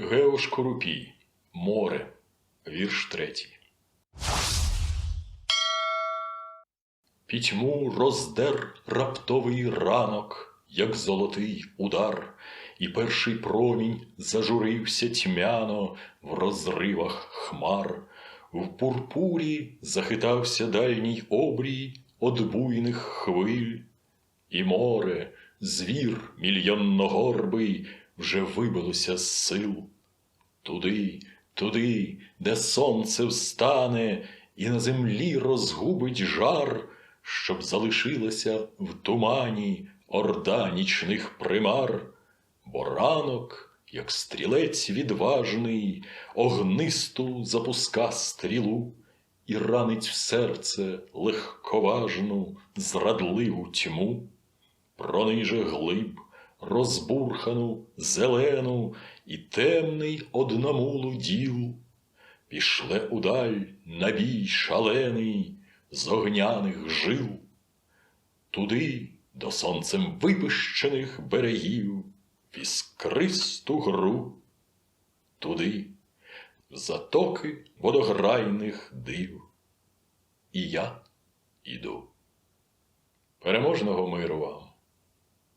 Геош Корупій. Море. Вірш третій. Пітьму роздер раптовий ранок, як золотий удар, і перший промінь зажурився тьмяно в розривах хмар. В пурпурі захитався дальній обрій од буйних хвиль, і море, звір мільйонногорбий, вже вибилося з сил. Туди, туди, де сонце встане, і на землі розгубить жар, щоб залишилася в тумані орда нічних примар, бо ранок, як стрілець відважний, огнисту запуска стрілу і ранить в серце легковажну, зрадливу тьму прониже глиб, розбурхану, зелену і темний одномулу діл, пішле удаль набій шалений з огняних жил, туди до сонцем випищених берегів, в іскристу гру, туди в затоки водограйних див. І я іду. Переможного миру вам!